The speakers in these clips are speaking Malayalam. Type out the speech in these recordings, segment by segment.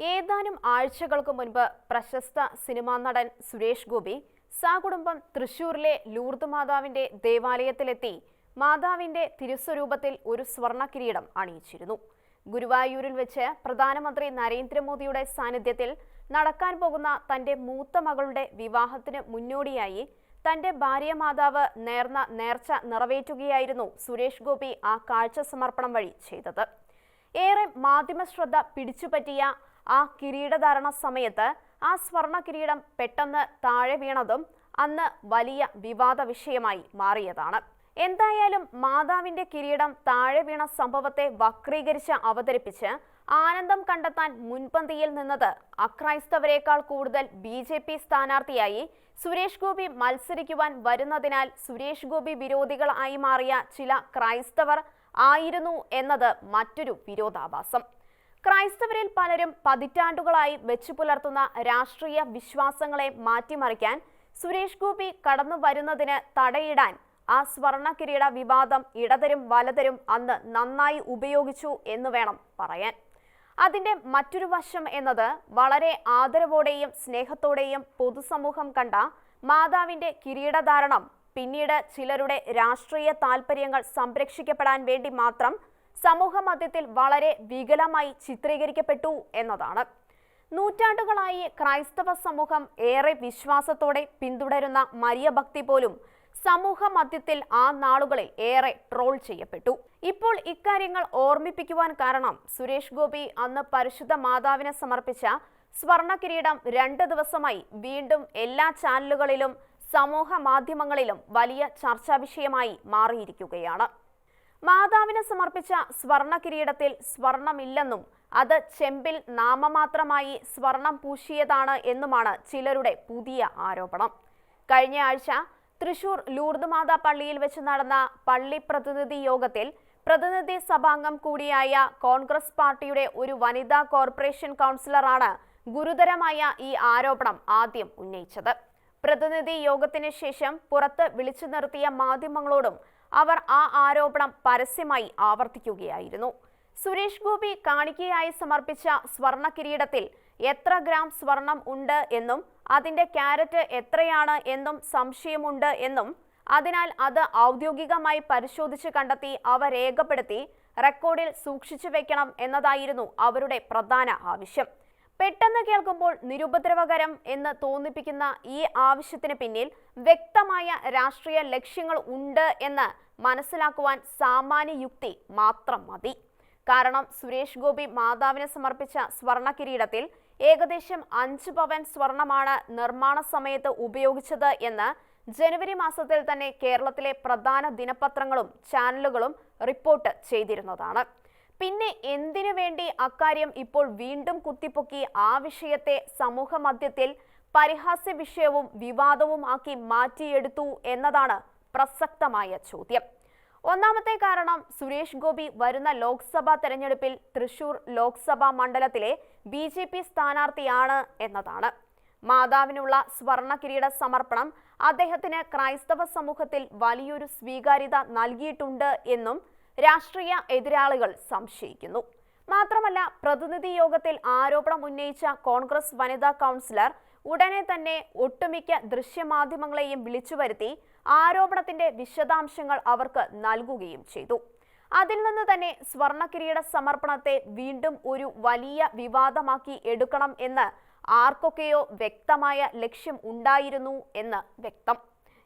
ഏതാനും ആഴ്ചകൾക്ക് മുൻപ് പ്രശസ്ത സിനിമാ നടൻ സുരേഷ് ഗോപി സാകുടുംബം തൃശൂരിലെ ലൂർദ് മാതാവിന്റെ ദേവാലയത്തിലെത്തി മാതാവിന്റെ തിരുസ്വരൂപത്തിൽ ഒരു സ്വർണ കിരീടം അണിയിച്ചിരുന്നു. ഗുരുവായൂരിൽ വെച്ച് പ്രധാനമന്ത്രി നരേന്ദ്രമോദിയുടെ സാന്നിധ്യത്തിൽ നടക്കാൻ പോകുന്ന തന്റെ മൂത്ത മകളുടെ വിവാഹത്തിന് മുന്നോടിയായി തന്റെ ഭാര്യ മാതാവ് നേർന്ന നേർച്ച നിറവേറ്റുകയായിരുന്നു സുരേഷ് ഗോപി ആ കാഴ്ച സമർപ്പണം വഴി ചെയ്തത്. ഏറെ മാധ്യമ ശ്രദ്ധ പിടിച്ചുപറ്റിയ ആ കിരീടധാരണ സമയത്ത് ആ സ്വർണ കിരീടം പെട്ടെന്ന് താഴെ വീണതും അന്ന് വലിയ വിവാദ വിഷയമായി മാറിയതാണ്. എന്തായാലും മാതാവിന്റെ കിരീടം താഴെ വീണ സംഭവത്തെ വക്രീകരിച്ച് അവതരിപ്പിച്ച് ആനന്ദം കണ്ടെത്താൻ മുൻപന്തിയിൽ നിന്നത് അക്രൈസ്തവരെക്കാൾ കൂടുതൽ ബി ജെ പി സ്ഥാനാർത്ഥിയായി സുരേഷ് ഗോപി മത്സരിക്കുവാൻ വരുന്നതിനാൽ സുരേഷ് ഗോപി വിരോധികളായി മാറിയ ചില ക്രൈസ്തവർ ആയിരുന്നു എന്നത് മറ്റൊരു വിരോധാഭാസം. ക്രൈസ്തവരിൽ പലരും പതിറ്റാണ്ടുകളായി വെച്ചു പുലർത്തുന്ന രാഷ്ട്രീയ വിശ്വാസങ്ങളെ മാറ്റിമറിക്കാൻ സുരേഷ് ഗോപി കടന്നു വരുന്നതിന് തടയിടാൻ ആ സ്വർണ കിരീട വിവാദം ഇടതരും വലതരും അന്ന് നന്നായി ഉപയോഗിച്ചു എന്ന് വേണം പറയാൻ. അതിന്റെ മറ്റൊരു വശം എന്നത് വളരെ ആദരവോടെയും സ്നേഹത്തോടെയും പൊതുസമൂഹം കണ്ട മാതാവിന്റെ കിരീടധാരണം പിന്നീട് ചിലരുടെ രാഷ്ട്രീയ താൽപര്യങ്ങൾ സംരക്ഷിക്കപ്പെടാൻ വേണ്ടി മാത്രം സമൂഹ മധ്യത്തിൽ വളരെ വികലമായി ചിത്രീകരിക്കപ്പെട്ടു എന്നതാണ്. നൂറ്റാണ്ടുകളായി ക്രൈസ്തവ സമൂഹം ഏറെ വിശ്വാസത്തോടെ പിന്തുടരുന്ന മരിയ ഭക്തി പോലും സമൂഹ മധ്യത്തിൽ ആ നാളുകളിൽ ഏറെ ട്രോൾ ചെയ്യപ്പെട്ടു. ഇപ്പോൾ ഇക്കാര്യങ്ങൾ ഓർമ്മിപ്പിക്കുവാൻ കാരണം സുരേഷ് ഗോപി അന്ന് പരിശുദ്ധ മാതാവിനെ സമർപ്പിച്ച സ്വർണ കിരീടം രണ്ട് ദിവസമായി വീണ്ടും എല്ലാ ചാനലുകളിലും സമൂഹ മാധ്യമങ്ങളിലും വലിയ ചർച്ചാ വിഷയമായി മാറിയിരിക്കുകയാണ്. മാതാവിന് സമർപ്പിച്ച സ്വർണ കിരീടത്തിൽ സ്വർണമില്ലെന്നും അത് ചെമ്പിൽ നാമമാത്രമായി സ്വർണം പൂശിയതാണ് എന്നുമാണ് ചിലരുടെ പുതിയ ആരോപണം. കഴിഞ്ഞ ആഴ്ച തൃശൂർ ലൂർദ് മാതാ പള്ളിയിൽ വെച്ച് നടന്ന പള്ളി പ്രതിനിധി യോഗത്തിൽ പ്രതിനിധി സഭാംഗം കൂടിയായ കോൺഗ്രസ് പാർട്ടിയുടെ ഒരു വനിതാ കോർപ്പറേഷൻ കൗൺസിലറാണ് ഗുരുതരമായ ഈ ആരോപണം ആദ്യം ഉന്നയിച്ചത്. പ്രതിനിധി യോഗത്തിന് ശേഷം പുറത്ത് വിളിച്ചു നിർത്തിയ മാധ്യമങ്ങളോടും അവർ ആ ആരോപണം പരസ്യമായി ആവർത്തിക്കുകയായിരുന്നു. സുരേഷ് ഗോപി കാണിക്കയായി സമർപ്പിച്ച സ്വർണ കിരീടത്തിൽ എത്ര ഗ്രാം സ്വർണം ഉണ്ട് എന്നും അതിന്റെ ക്യാരറ്റ് എത്രയാണ് എന്നും സംശയമുണ്ട് എന്നും അതിനാൽ അത് ഔദ്യോഗികമായി പരിശോധിച്ച് കണ്ടെത്തി അവ രേഖപ്പെടുത്തി റെക്കോർഡിൽ സൂക്ഷിച്ചു വെക്കണം എന്നതായിരുന്നു അവരുടെ പ്രധാന ആവശ്യം. പെട്ടെന്ന് കേൾക്കുമ്പോൾ നിരുപദ്രവകരം എന്ന് തോന്നിപ്പിക്കുന്ന ഈ ആവശ്യത്തിന് പിന്നിൽ വ്യക്തമായ രാഷ്ട്രീയ ലക്ഷ്യങ്ങൾ ഉണ്ട് എന്ന് മനസ്സിലാക്കുവാൻ സാമാന്യ യുക്തി മാത്രം മതി. കാരണം സുരേഷ് ഗോപി മാതാവിന് സമർപ്പിച്ച സ്വർണ കിരീടത്തിൽ ഏകദേശം അഞ്ച് പവൻ സ്വർണമാണ് നിർമ്മാണ സമയത്ത് ഉപയോഗിച്ചത് എന്ന് ജനുവരി മാസത്തിൽ തന്നെ കേരളത്തിലെ പ്രധാന ദിനപത്രങ്ങളും ചാനലുകളും റിപ്പോർട്ട് ചെയ്തിരുന്നതാണ്. പിന്നെ എന്തിനു വേണ്ടി അക്കാര്യം ഇപ്പോൾ വീണ്ടും കുത്തിപ്പൊക്കി ആ വിഷയത്തെ സമൂഹ മധ്യത്തിൽ പരിഹാസ്യ വിഷയവും വിവാദവും ആക്കി മാറ്റിയെടുത്തു എന്നതാണ് പ്രസക്തമായ ചോദ്യം. ഒന്നാമത്തെ കാരണം സുരേഷ് ഗോപി വരുന്ന ലോക്സഭാ തെരഞ്ഞെടുപ്പിൽ തൃശൂർ ലോക്സഭാ മണ്ഡലത്തിലെ ബി ജെ പി സ്ഥാനാർത്ഥിയാണ് എന്നതാണ്. മാതാവിനുള്ള സ്വർണ കിരീട സമർപ്പണം അദ്ദേഹത്തിന് ക്രൈസ്തവ സമൂഹത്തിൽ വലിയൊരു സ്വീകാര്യത നൽകിയിട്ടുണ്ട് എന്നും രാഷ്ട്രീയ എതിരാളികൾ സംശയിക്കുന്നു. മാത്രമല്ല പ്രതിനിധി യോഗത്തിൽ ആരോപണം ഉന്നയിച്ച കോൺഗ്രസ് വനിതാ കൗൺസിലർ ഉടനെ തന്നെ ഒട്ടുമിക്ക ദൃശ്യമാധ്യമങ്ങളെയും വിളിച്ചു വരുത്തി ആരോപണത്തിന്റെ വിശദാംശങ്ങൾ അവർക്ക് നൽകുകയും ചെയ്തു. അതിൽ നിന്ന് തന്നെ സ്വർണ കിരീട സമർപ്പണത്തെ വീണ്ടും ഒരു വലിയ വിവാദമാക്കി എടുക്കണം എന്ന് ആർക്കൊക്കെയോ വ്യക്തമായ ലക്ഷ്യം ഉണ്ടായിരുന്നു എന്ന് വ്യക്തം.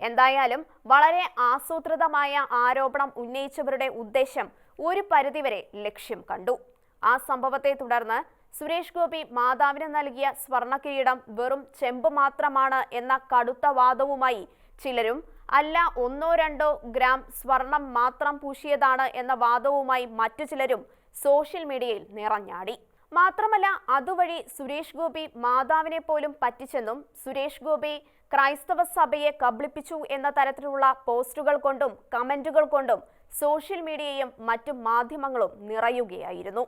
എന്തായാലും വളരെ ആസൂത്രിതമായ ആരോപണം ഉന്നയിച്ചവരുടെ ഉദ്ദേശം ഒരു പരിധിവരെ ലക്ഷ്യം കണ്ടു. ആ സംഭവത്തെ തുടർന്ന് സുരേഷ് ഗോപി മാതാവിന് നൽകിയ സ്വർണ കിരീടം വെറും ചെമ്പ് മാത്രമാണ് എന്ന കടുത്ത വാദവുമായി ചിലരും അല്ല ഒന്നോ രണ്ടോ ഗ്രാം സ്വർണം മാത്രം പൂശിയതാണ് എന്ന വാദവുമായി മറ്റു ചിലരും സോഷ്യൽ മീഡിയയിൽ നിറഞ്ഞാടി. മാത്രമല്ല അതുവഴി സുരേഷ് ഗോപി മാതാവിനെ പോലും പറ്റിച്ചെന്നും സുരേഷ് ഗോപി ക്രൈസ്തവ സഭയെ കബളിപ്പിച്ചു എന്ന തരത്തിലുള്ള പോസ്റ്റുകൾ കൊണ്ടും കമന്റുകൾ കൊണ്ടും സോഷ്യൽ മീഡിയയും മറ്റു മാധ്യമങ്ങളും നിറയുകയായിരുന്നു.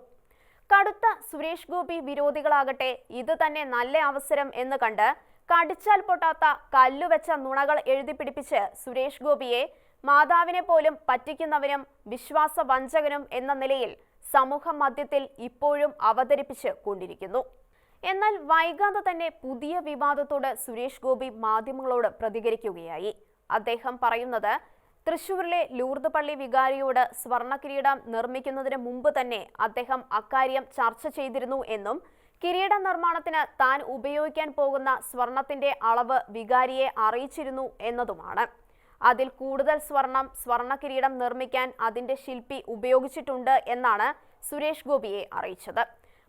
കടുത്ത സുരേഷ് ഗോപി വിരോധികളാകട്ടെ ഇത് തന്നെ നല്ല അവസരം എന്ന് കണ്ട് കടിച്ചാൽ പൊട്ടാത്ത കല്ലുവെച്ച നുണകൾ എഴുതി പിടിപ്പിച്ച് സുരേഷ് ഗോപിയെ മാതാവിനെ പോലും പറ്റിക്കുന്നവനും വിശ്വാസവഞ്ചകനും എന്ന നിലയിൽ സമൂഹ മധ്യത്തിൽ ഇപ്പോഴും അവതരിപ്പിച്ച് കൊണ്ടിരിക്കുന്നു. എന്നാൽ വൈകാതെ തന്നെ പുതിയ വിവാദത്തോട് സുരേഷ് ഗോപി മാധ്യമങ്ങളോട് പ്രതികരിക്കുകയായി. അദ്ദേഹം പറയുന്നത് തൃശൂരിലെ ലൂർദ് പള്ളി വികാരിയോട് സ്വർണ കിരീടം നിർമ്മിക്കുന്നതിന് മുമ്പ് തന്നെ അദ്ദേഹം അക്കാര്യം ചർച്ച ചെയ്തിരുന്നു എന്നും കിരീട നിർമ്മാണത്തിന് താൻ ഉപയോഗിക്കാൻ പോകുന്ന സ്വർണത്തിന്റെ അളവ് വികാരിയെ അറിയിച്ചിരുന്നു എന്നതുമാണ്. അതിൽ കൂടുതൽ സ്വർണം സ്വർണ കിരീടം നിർമ്മിക്കാൻ അതിന്റെ ശില്പി ഉപയോഗിച്ചിട്ടുണ്ട് എന്നാണ് സുരേഷ് ഗോപിയെ അറിയിച്ചത്.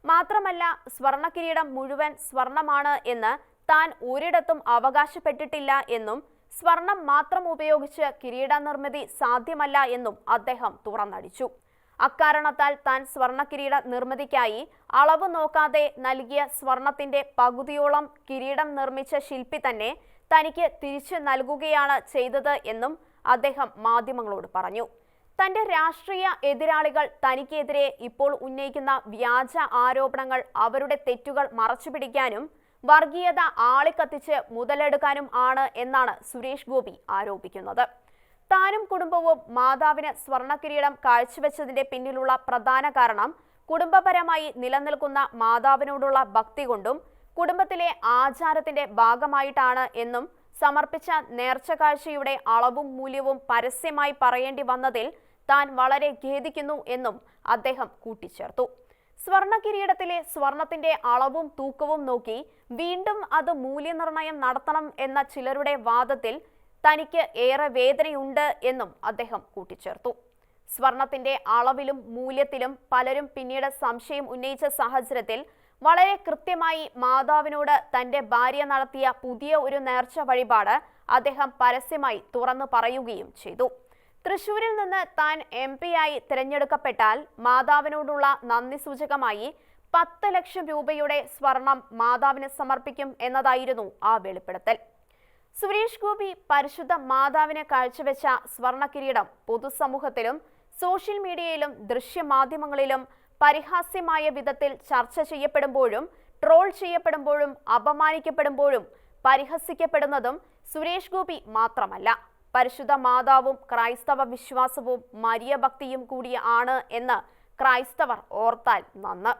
മാത്രമല്ല സ്വർണ കിരീടം മുഴുവൻ സ്വർണമാണ് എന്ന് താൻ ഒരിടത്തും അവകാശപ്പെട്ടിട്ടില്ല എന്നും സ്വർണം മാത്രം ഉപയോഗിച്ച് കിരീട നിർമ്മിതി സാധ്യമല്ല എന്നും അദ്ദേഹം തുറന്നടിച്ചു. അക്കാരണത്താൽ താൻ സ്വർണ കിരീട നിർമ്മിതിക്കായി അളവ് നോക്കാതെ നൽകിയ സ്വർണത്തിന്റെ പകുതിയോളം കിരീടം നിർമ്മിച്ച ശില്പി തന്നെ തനിക്ക് തിരിച്ചു നൽകുകയാണ് ചെയ്തത് എന്നും അദ്ദേഹം മാധ്യമങ്ങളോട് പറഞ്ഞു. തന്റെ രാഷ്ട്രീയ എതിരാളികൾ തനിക്കെതിരെ ഇപ്പോൾ ഉന്നയിക്കുന്ന വ്യാജ ആരോപണങ്ങൾ അവരുടെ തെറ്റുകൾ മറച്ചുപിടിക്കാനും വർഗീയത ആളിക്കത്തിച്ച് മുതലെടുക്കാനും ആണ് എന്നാണ് സുരേഷ് ഗോപി ആരോപിക്കുന്നത്. താനും കുടുംബവും മാതാവിന് സ്വർണ കിരീടം കാഴ്ചവെച്ചതിന്റെ പിന്നിലുള്ള പ്രധാന കാരണം കുടുംബപരമായി നിലനിൽക്കുന്ന മാതാവിനോടുള്ള ഭക്തി കൊണ്ടും കുടുംബത്തിലെ ആചാരത്തിന്റെ ഭാഗമായിട്ടാണ് എന്നും സമർപ്പിച്ച നേർച്ച കാഴ്ചയുടെ അളവും മൂല്യവും പരസ്യമായി പറയേണ്ടി വന്നതിൽ താൻ വളരെ ഖേദിക്കുന്നു എന്നും അദ്ദേഹം കൂട്ടിച്ചേർത്തു. സ്വർണ കിരീടത്തിലെ സ്വർണത്തിന്റെ അളവും തൂക്കവും നോക്കി വീണ്ടും അത് മൂല്യനിർണയം നടത്തണം എന്ന ചിലരുടെ വാദത്തിൽ തനിക്ക് ഏറെ വേദനയുണ്ട് എന്നും അദ്ദേഹം കൂട്ടിച്ചേർത്തു. സ്വർണത്തിന്റെ അളവിലും മൂല്യത്തിലും പലരും പിന്നീട് സംശയം ഉന്നയിച്ച സാഹചര്യത്തിൽ വളരെ കൃത്യമായി മാതാവിനോട് തന്റെ ഭാര്യ നടത്തിയ പുതിയ ഒരു നേർച്ച വഴിപാട് അദ്ദേഹം പരസ്യമായി തുറന്നു പറയുകയും ചെയ്തു. തൃശൂരിൽ നിന്ന് താൻ എം ആയി തിരഞ്ഞെടുക്കപ്പെട്ടാൽ മാതാവിനോടുള്ള നന്ദി സൂചകമായി പത്ത് ലക്ഷം രൂപയുടെ സ്വർണം മാതാവിന് സമർപ്പിക്കും എന്നതായിരുന്നു ആ വെളിപ്പെടുത്തൽ. സുരേഷ് ഗോപി പരിശുദ്ധ മാതാവിനെ കാഴ്ചവെച്ച സ്വർണ കിരീടം പൊതുസമൂഹത്തിലും സോഷ്യൽ മീഡിയയിലും ദൃശ്യമാധ്യമങ്ങളിലും പരിഹാസ്യമായ വിധത്തിൽ ചർച്ച ചെയ്യപ്പെടുമ്പോഴും ട്രോൾ ചെയ്യപ്പെടുമ്പോഴും അപമാനിക്കപ്പെടുമ്പോഴും പരിഹസിക്കപ്പെടുന്നതും സുരേഷ് ഗോപി മാത്രമല്ല. പരിശുദ്ധ മാതാവും ക്രൈസ്തവ വിശ്വാസവും മരിയ ഭക്തിയും കൂടിയ ആണ് എന്ന് ക്രൈസ്തവർ ഓർത്താൽ നന്ന്.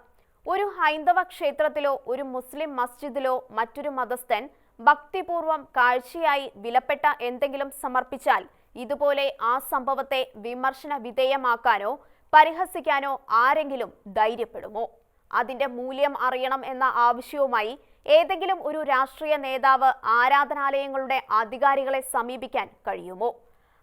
ഒരു ഹൈന്ദവ ക്ഷേത്രത്തിലോ ഒരു മുസ്ലിം മസ്ജിദിലോ മറ്റൊരു മതസ്ഥൻ ഭക്തിപൂർവം കാഴ്ചയായി വിലപ്പെട്ട എന്തെങ്കിലും സമർപ്പിച്ചാൽ ഇതുപോലെ ആ സംഭവത്തെ വിമർശന വിധേയമാക്കാനോ പരിഹസിക്കാനോ ആരെങ്കിലും ധൈര്യപ്പെടുമോ? അതിന്റെ മൂല്യം അറിയണം എന്ന ആവശ്യവുമായി ഏതെങ്കിലും ഒരു രാഷ്ട്രീയ നേതാവ് ആരാധനാലയങ്ങളുടെ അധികാരികളെ സമീപിക്കാൻ കഴിയുമോ?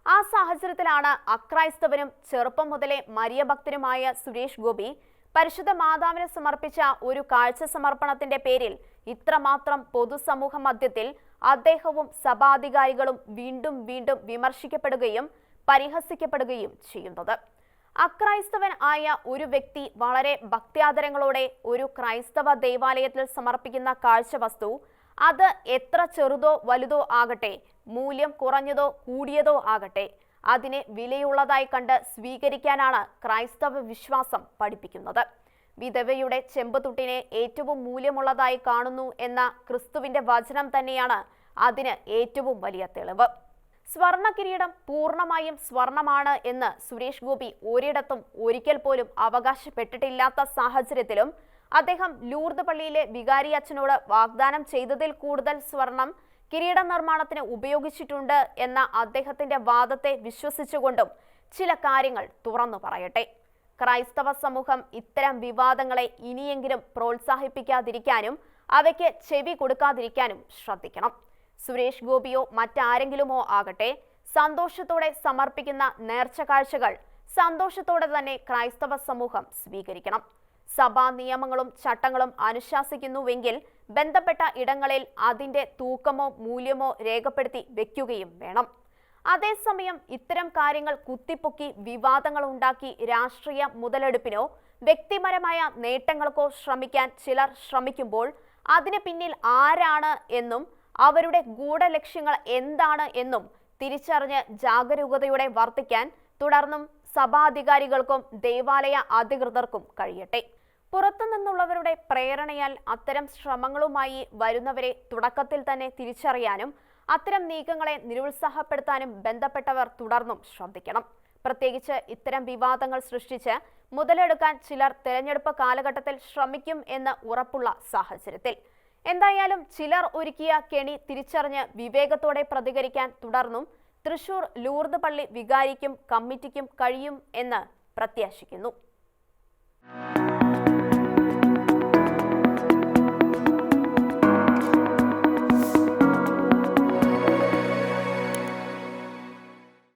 ആ സാഹചര്യത്തിലാണ് അക്രൈസ്തവനും ചെറുപ്പം മുതലേ മരിയഭക്തനുമായ സുരേഷ് ഗോപി പരിശുദ്ധ മാതാവിന് സമർപ്പിച്ച ഒരു കാഴ്ച സമർപ്പണത്തിന്റെ പേരിൽ ഇത്രമാത്രം പൊതുസമൂഹ മധ്യത്തിൽ അദ്ദേഹവും സഭാധികാരികളും വീണ്ടും വീണ്ടും വിമർശിക്കപ്പെടുകയും പരിഹസിക്കപ്പെടുകയും ചെയ്യുന്നത്. അക്രൈസ്തവൻ ആയ ഒരു വ്യക്തി വളരെ ഭക്ത്യാദരങ്ങളോടെ ഒരു ക്രൈസ്തവ ദേവാലയത്തിൽ സമർപ്പിക്കുന്ന കാഴ്ചവസ്തു അത് എത്ര ചെറുതോ വലുതോ ആകട്ടെ മൂല്യം കുറഞ്ഞതോ കൂടിയതോ ആകട്ടെ അതിനെ വിലയുള്ളതായി കണ്ട് സ്വീകരിക്കാനാണ് ക്രൈസ്തവ വിശ്വാസം പഠിപ്പിക്കുന്നത്. വിധവയുടെ ചെമ്പുതുട്ടിനെ ഏറ്റവും മൂല്യമുള്ളതായി കാണുന്നു എന്ന ക്രിസ്തുവിന്റെ വചനം തന്നെയാണ് അതിന് ഏറ്റവും വലിയ തെളിവ്. സ്വർണ കിരീടം പൂർണമായും സ്വർണമാണ് എന്ന് സുരേഷ് ഗോപി ഒരിടത്തും ഒരിക്കൽ പോലും അവകാശപ്പെട്ടിട്ടില്ലാത്ത സാഹചര്യത്തിലും അദ്ദേഹം ലൂർദ് പള്ളിയിലെ വികാരി അച്ഛനോട് വാഗ്ദാനം ചെയ്തതിൽ കൂടുതൽ സ്വർണം കിരീട നിർമ്മാണത്തിന് ഉപയോഗിച്ചിട്ടുണ്ട് എന്ന അദ്ദേഹത്തിന്റെ വാദത്തെ വിശ്വസിച്ചുകൊണ്ടും ചില കാര്യങ്ങൾ തുറന്നു പറയട്ടെ. ക്രൈസ്തവ സമൂഹം ഇത്തരം വിവാദങ്ങളെ ഇനിയെങ്കിലും പ്രോത്സാഹിപ്പിക്കാതിരിക്കാനും അവയ്ക്ക് ചെവി കൊടുക്കാതിരിക്കാനും ശ്രദ്ധിക്കണം. സുരേഷ് ഗോപിയോ മറ്റാരെങ്കിലുമോ ആകട്ടെ സന്തോഷത്തോടെ സമർപ്പിക്കുന്ന നേർച്ച കാഴ്ചകൾ സന്തോഷത്തോടെ തന്നെ ക്രൈസ്തവ സമൂഹം സ്വീകരിക്കണം. സഭാ നിയമങ്ങളും ചട്ടങ്ങളും അനുശാസിക്കുന്നുവെങ്കിൽ ബന്ധപ്പെട്ട ഇടങ്ങളിൽ അതിന്റെ തൂക്കമോ മൂല്യമോ രേഖപ്പെടുത്തി വെക്കുകയും വേണം. അതേസമയം ഇത്തരം കാര്യങ്ങൾ കുത്തിപ്പൊക്കി വിവാദങ്ങൾ ഉണ്ടാക്കി രാഷ്ട്രീയ മുതലെടുപ്പിനോ വ്യക്തിപരമായ നേട്ടങ്ങൾക്കോ ശ്രമിക്കാൻ ചിലർ ശ്രമിക്കുമ്പോൾ അതിന് പിന്നിൽ ആരാണ് എന്നും അവരുടെ ഗൂഢലക്ഷ്യങ്ങൾ എന്താണ് എന്നും തിരിച്ചറിഞ്ഞ് ജാഗരൂകതയോടെ വർത്തിക്കാൻ തുടർന്നും സഭാധികാരികൾക്കും ദേവാലയ അധികൃതർക്കും കഴിയട്ടെ. പുറത്തുനിന്നുള്ളവരുടെ പ്രേരണയാൽ അത്തരം ശ്രമങ്ങളുമായി വരുന്നവരെ തുടക്കത്തിൽ തന്നെ തിരിച്ചറിയാനും അത്തരം നീക്കങ്ങളെ നിരുത്സാഹപ്പെടുത്താനും ബന്ധപ്പെട്ടവർ തുടർന്നും ശ്രദ്ധിക്കണം. പ്രത്യേകിച്ച് ഇത്തരം വിവാദങ്ങൾ സൃഷ്ടിച്ച് മുതലെടുക്കാൻ ചിലർ തെരഞ്ഞെടുപ്പ് കാലഘട്ടത്തിൽ ശ്രമിക്കും എന്ന് ഉറപ്പുള്ള സാഹചര്യത്തിൽ എന്തായാലും ചിലർ ഒരുക്കിയ കെണി തിരിച്ചറിഞ്ഞ് വിവേകത്തോടെ പ്രതികരിക്കാൻ തുടർന്നും തൃശൂർ ലൂർദ് പള്ളി വികാരിക്കും കമ്മിറ്റിക്കും കഴിയും എന്ന് പ്രത്യാശിക്കുന്നു.